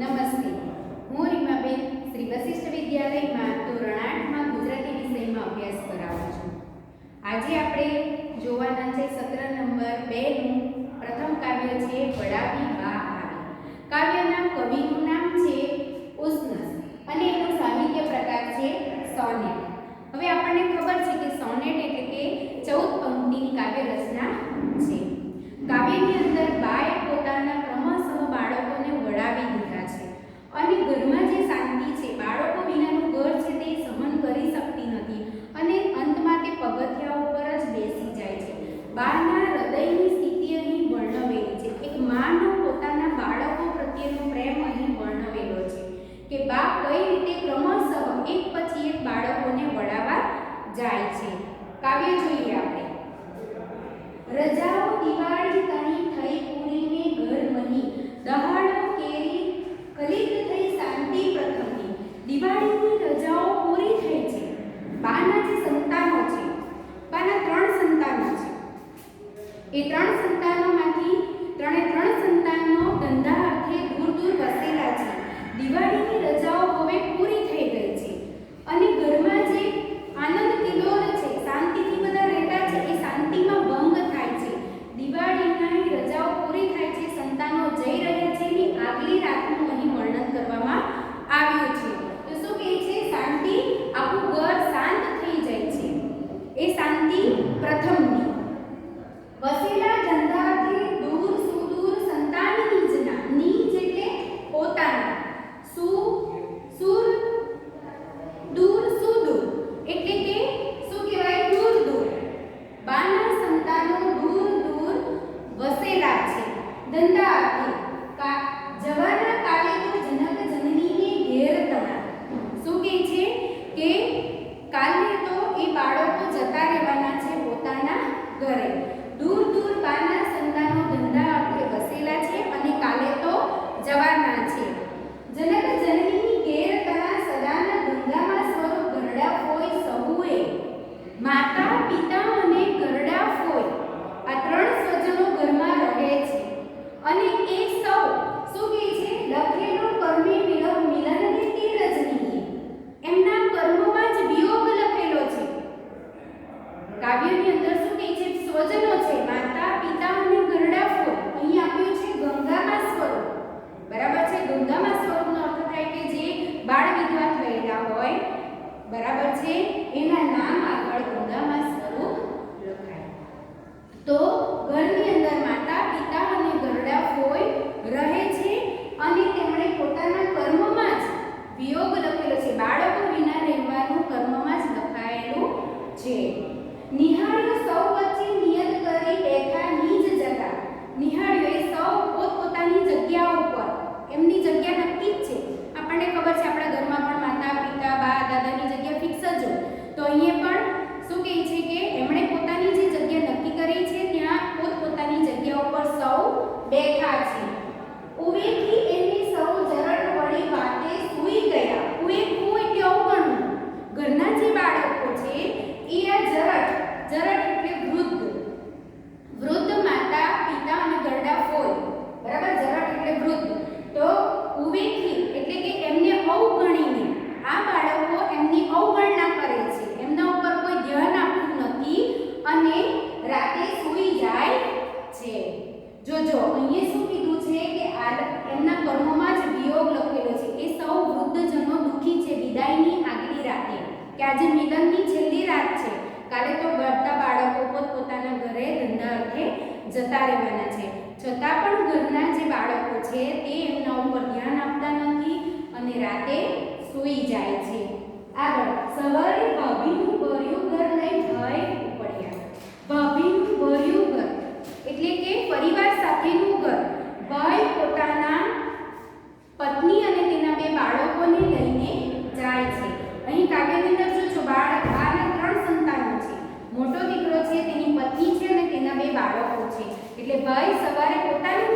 નમસ્તે. હું રીમાબેન શ્રી વશિષ્ઠ વિદ્યાલયમાં ધોરણ આઠમાં ગુજરાતી વિષયમાં અભ્યાસ કરાવું છું. આજે આપણે જોવાના છે સત્ર નંબર બેનું પ્રથમ કાવ્ય છે વડાવી બા આવી. કાવ્યના કવિનું નામ છે ઉસ્નસ અને એનો સાહિત્ય પ્રકાર છે સોનેટ. હવે આપણને ખબર છે કે સોનેટ એટલે કે ચૌદ પંક્તિની કાવ્ય રચના છે. કાવ્ય જોઈએ આપણે. રજાઓ દિવાળી તણી થઈ પૂરીને ઘર મહી. દહાડો કેરી કલિત થઈ શાંતિ પ્રથમની દિવાળી સ્વજનો છે, માતા, પિતા અને ઘરડા ફોર અહીં આપ્યું છે ગંગામાં સ્વરૂપ. બરાબર છે? ગંગામાં સ્વરૂપનો અર્થ થાય કે જે બાળ વિધવા થયેલા હોય. બરાબર છે? એના નામ આગળ રહેવાના છે. છતાં પણ ઘરના જે બાળકો છે, તે એમના ઉપર ધ્યાન આપતા નથી અને રાતે સૂઈ જાય છે. આગળ, સવારે ભાભીનું ભર્યું ઘર લઈ ભય ઉપડ્યા. ભાભીનું ભર્યું ઘર, એટલે કે પરિવાર સાથેનું ઘર. ભય પોતાના પત્ની અને તેના બે બાળકોને લઈને જાય છે. અહીં કાવ્યની અંદર જોજો બાળક આના ત્રણ સંતાનો છે. મોટો દીકરો છે, તેની પત્ની છે અને તેના બે બાળકો એટલે ભાઈ સવારે પોતાનું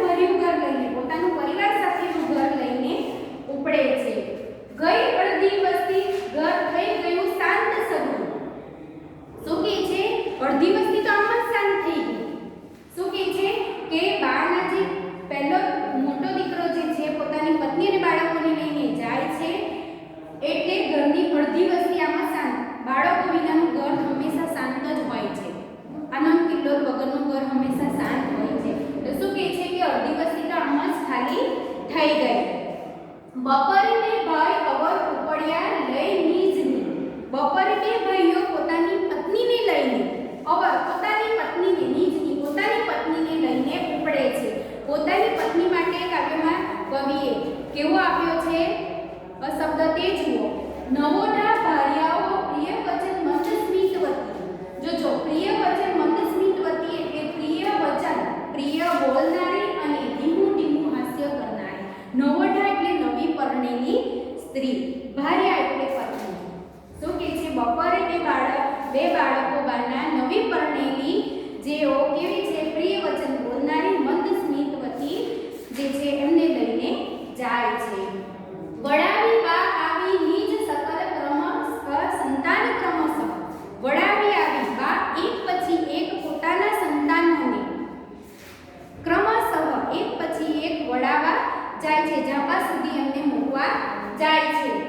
નવોટા ભાર્યાઓ પ્રિય વચન સ્મિત વતી. જો જો, પ્રિય વતી એટલે પ્રિય વચન, પ્રિય બોલનારી અને ધીમું ધીમું હાસ્ય કરનારી. નવોટા એટલે નવી પરણેલી સ્ત્રી, ભાર્યા એટલે પત્ની. શું કે છે? બપોરે બે બાળક, બે બાળકો બાના નવી પરણેલી જેઓ કેવી છે? પ્રિય વચન બોલનારી મંદ સ્મિત વતી જે છે જાય છે. જાપા સુધી એમને મૂકવા જાય છે.